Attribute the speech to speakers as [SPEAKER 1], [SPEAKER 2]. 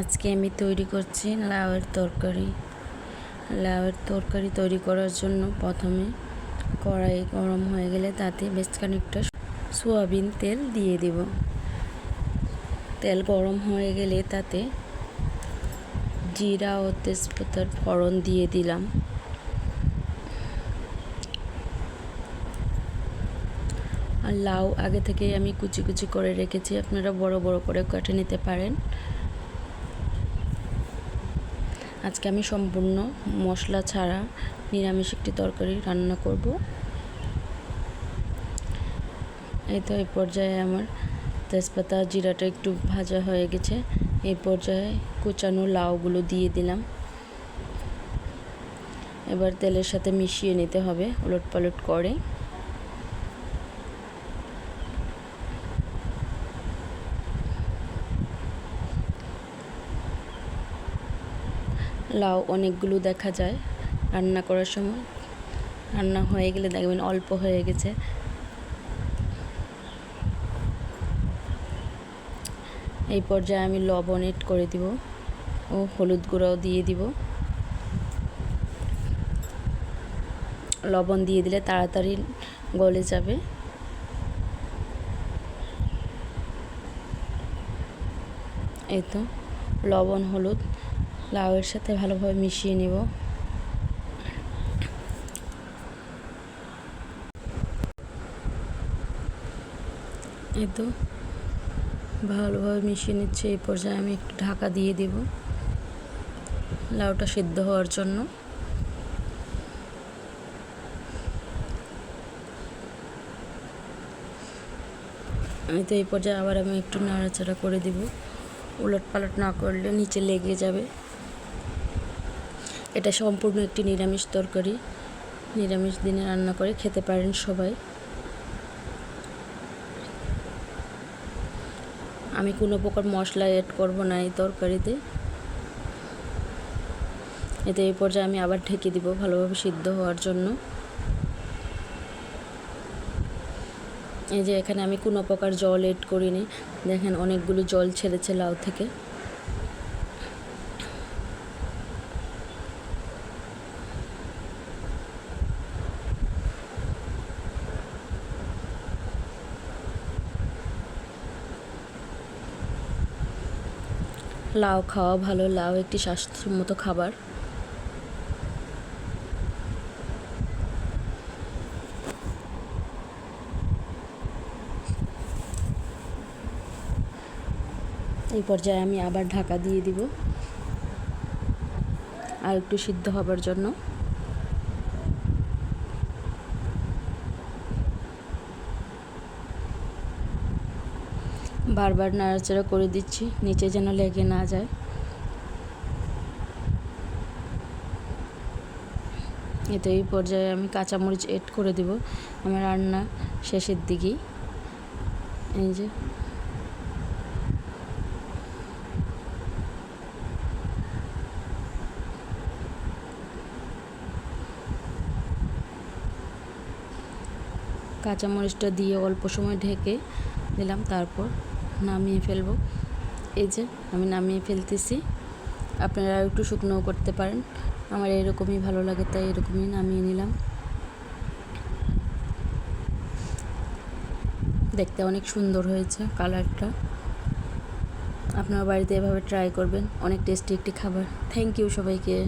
[SPEAKER 1] আজকে আমি তৈরি করছি লাউয়ের তরকারি। লাউয়ের তরকারি তৈরি করার জন্য প্রথমে কড়াই গরম হয়ে গেলে তাতে বেশ খানিকটা সোয়াবিন তেল দিয়ে দেব। তেল গরম হয়ে গেলে তাতে জিরা ও তেজপাতার ফোড়ন দিয়ে দিলাম। আর লাউ আগে থেকে আমি কুচি কুচি করে রেখেছি, আপনারা বড় বড় করে কেটে নিতে পারেন। আজকে আমি সম্পূর্ণ মশলা ছাড়া নিরামিষ একটি তরকারি রান্না করব। এই তো এই পর্যায়ে আমার তেজপাতা জিরাটা একটু ভাজা হয়ে গেছে। এই পর্যায়ে কুচানো লাউগুলো দিয়ে দিলাম। এবার তেলের সাথে মিশিয়ে নিতে হবে উলট পালট করে। লাউ অনেকগুলো দেখা যায় রান্না করার সময়। রান্না হয়ে গেলে দেখবেন অল্প হয়ে গেছে। এই পর্যায়ে আমি লবণ এড করে দিব ও হলুদ গুঁড়াও দিয়ে দিব। লবণ দিয়ে দিলে তাড়াতাড়ি গলে যাবে। এই তো, লবণ, হলুদ লাউয়ের সাথে ভালোভাবে মিশিয়ে নেব। এই তো ভালোভাবে মিশিয়ে নিচ্ছে, এই পর্যায়ে আমি একটু ঢাকা দিয়ে দেব লাউটা সিদ্ধ হওয়ার জন্য। আমি তো এই পর্যায়ে আবার আমি একটু নাড়াচাড়া করে দেব। উলট পালট না করলে নিচে লেগে যাবে। এটা সম্পূর্ণ একটি নিরামিষ তরকারি। নিরামিষ দিনে রান্না করে খেতে পারেন সবাই। আমি কোনো প্রকার মশলা এড করব না এই তরকারিতে। এতে এই পর্যায়ে আমি আবার ঢেকে দিব ভালোভাবে সিদ্ধ হওয়ার জন্য। এই যে এখানে আমি কোনো প্রকার জল এড করিনি। দেখেন অনেকগুলো জল ছেড়েছে লাউ থেকে। লাউ খাওয়া ভালো, লাউ একটি স্বাস্থ্যসম্মত খাবার। এই পর্যায়ে আমি আবার ঢাকা দিয়ে দিব। আর একটু সিদ্ধ হবার জন্য। বারবার নাড়াচাড়া করে দিচ্ছি, নিচে যেন লেগে না যায়। এতে এই পর্যায়ে আমি কাঁচামরিচ এড করে দেব আমার রান্না শেষের দিকেই। এই যে। কাঁচামরিচটা দিয়ে অল্প সময় ঢেকে দিলাম, তারপর নামিয়ে ফেলব। এই যে, আমি নামিয়ে ফেলতেছি। আপনারা একটু শুকনোও করতে পারেন। আমার এরকমই ভালো লাগে, তাই এরকমই নামিয়ে নিলাম। দেখতে অনেক সুন্দর হয়েছে কালারটা। আপনার বাড়িতে এভাবে ট্রাই করবেন। অনেক টেস্টি একটি খাবার। থ্যাংক ইউ সবাইকে।